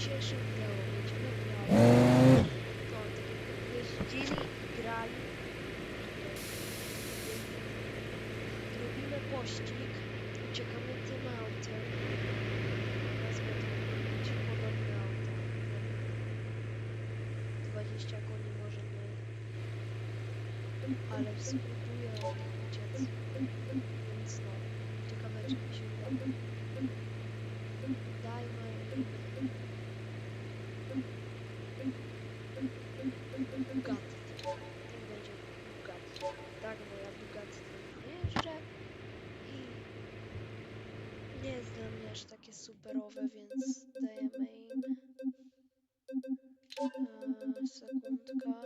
dzisiejszym. No, tak jakby jeździli, grali. Robimy pościg, uciekamy tym autem. Nazwę to będzie podobne auto. nie wiem. 20 koni może mniej. Ale spróbuję uciec. Więc no, ciekawe czy mi się uda. Dajmy Bugatti. Będzie Bugatti. Tak, bo ja Bugatti nie jeżdżę i nie jest dla mnie aż takie superowe, więc dajemy im e, sekundka.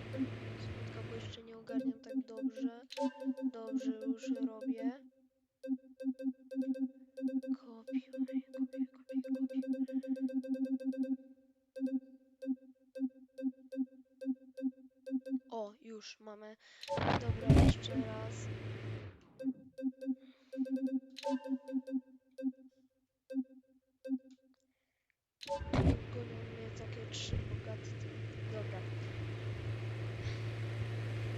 Sekundka, bo jeszcze nie ogarniam tak dobrze. Dobrze już robię. Mamy. Dobra, jeszcze raz. Gonią mnie takie trzy bogate. Dobra.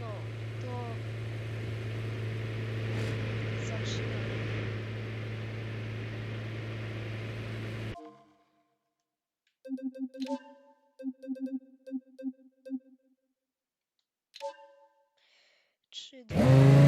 No, to zaczynamy. Trzy, dwa.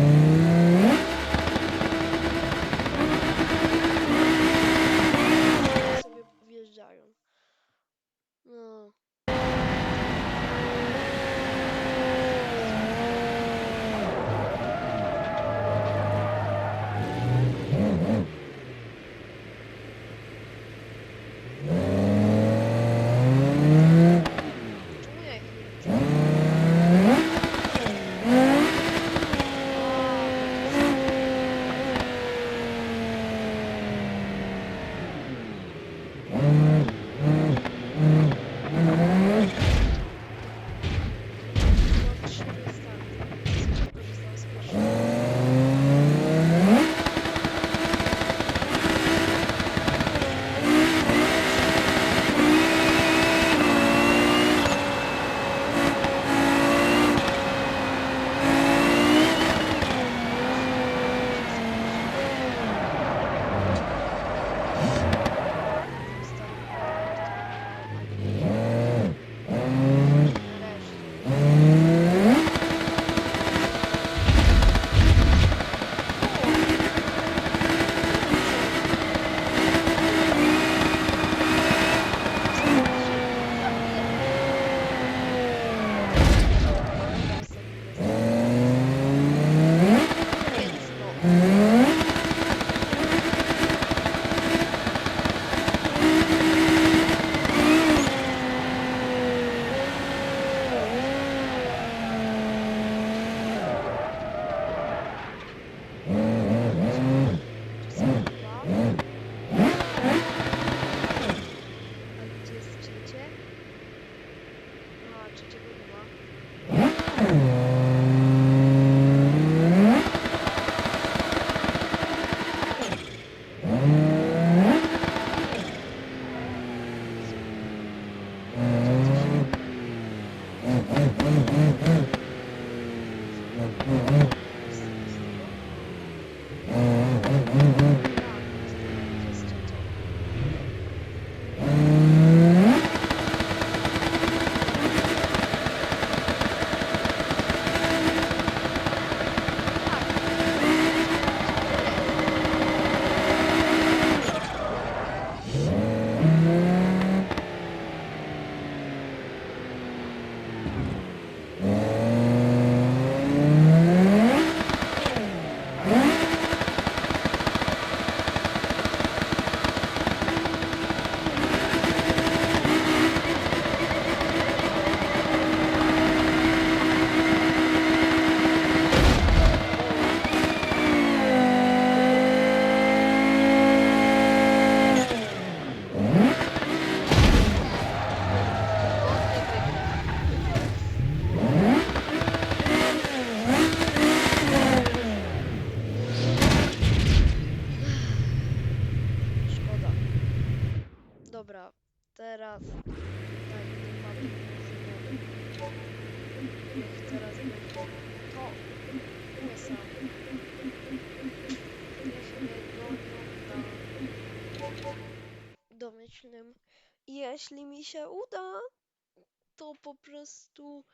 Jeśli mi się uda, to po prostu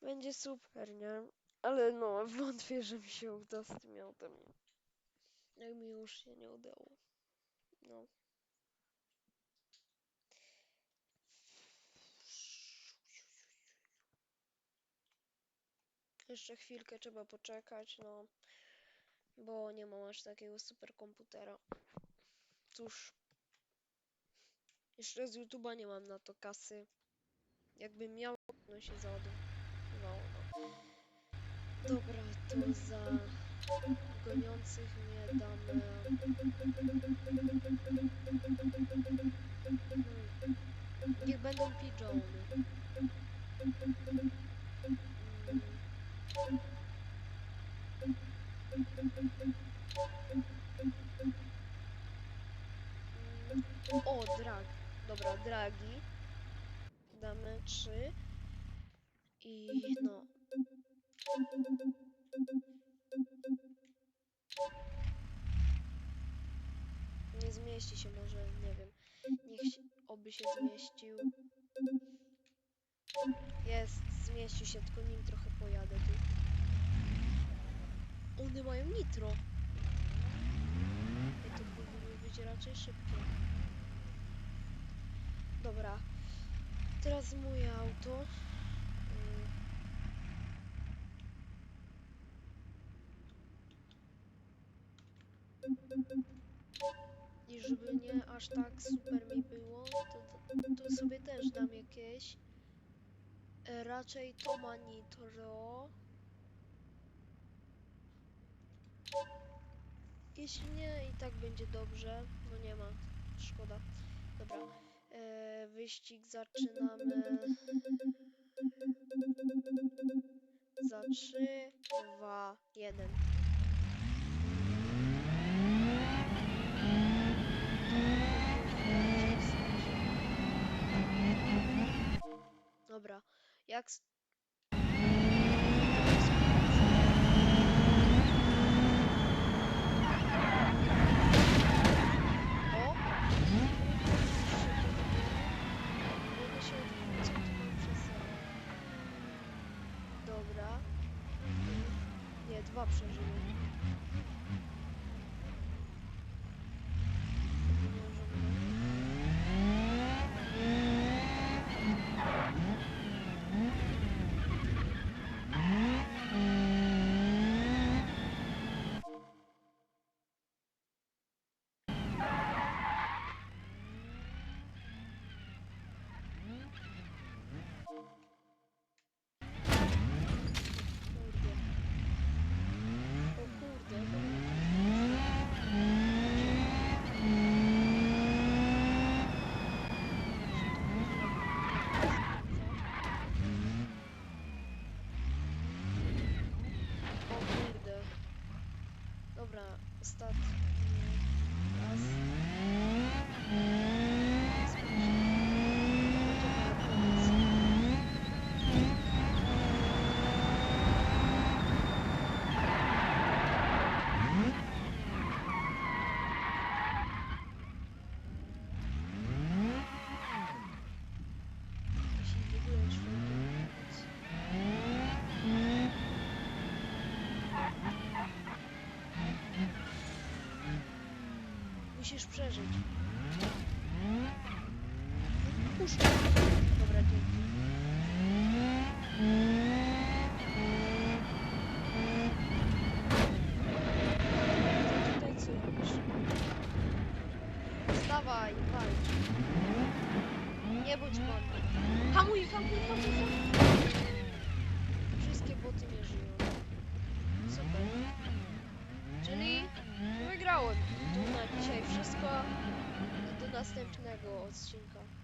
będzie super, nie? Ale no, wątpię, że mi się uda z tym autem. Jak mi już się nie udało. No. Jeszcze chwilkę trzeba poczekać, no. Bo nie mam aż takiego super komputera. Cóż. Jeszcze z YouTube'a nie mam na to kasy. Jakbym miał, no się załadowało, no. Dobra, to za goniących mnie damy... Hmm. Niech będą pigeony. I no. Nie zmieści się może, nie wiem. Niech się, oby się zmieścił. Jest, zmieścił się, tylko nim trochę pojadę tu. One mają nitro. I to powinno być raczej szybkie. Dobra. Teraz moje auto. Mm. I żeby nie aż tak super mi było, to, to sobie też dam jakieś. E, Raczej to ma nitro. Jeśli nie, i tak będzie dobrze. No nie ma. Szkoda. Dobra. E, wyścig zaczynamy. Za 3, 2, 1. Dobra. Jak. s- O! Mogę się odwrócić, to mam przesadę. Dobra. Nie, dwa przeżyły. Dobra, ostatni raz. Jeśli w ogóle już mogę Musisz przeżyć. Puszczę. Dobra, dzięki. Tutaj co robisz? Wstawaj, walcz. Nie bądź marny. Hamuj, hamuj, hamuj, hamuj. Wszystkie boty nie żyją. Super. Czyli wygrałem. To na dzisiaj wszystko. Do następnego odcinka.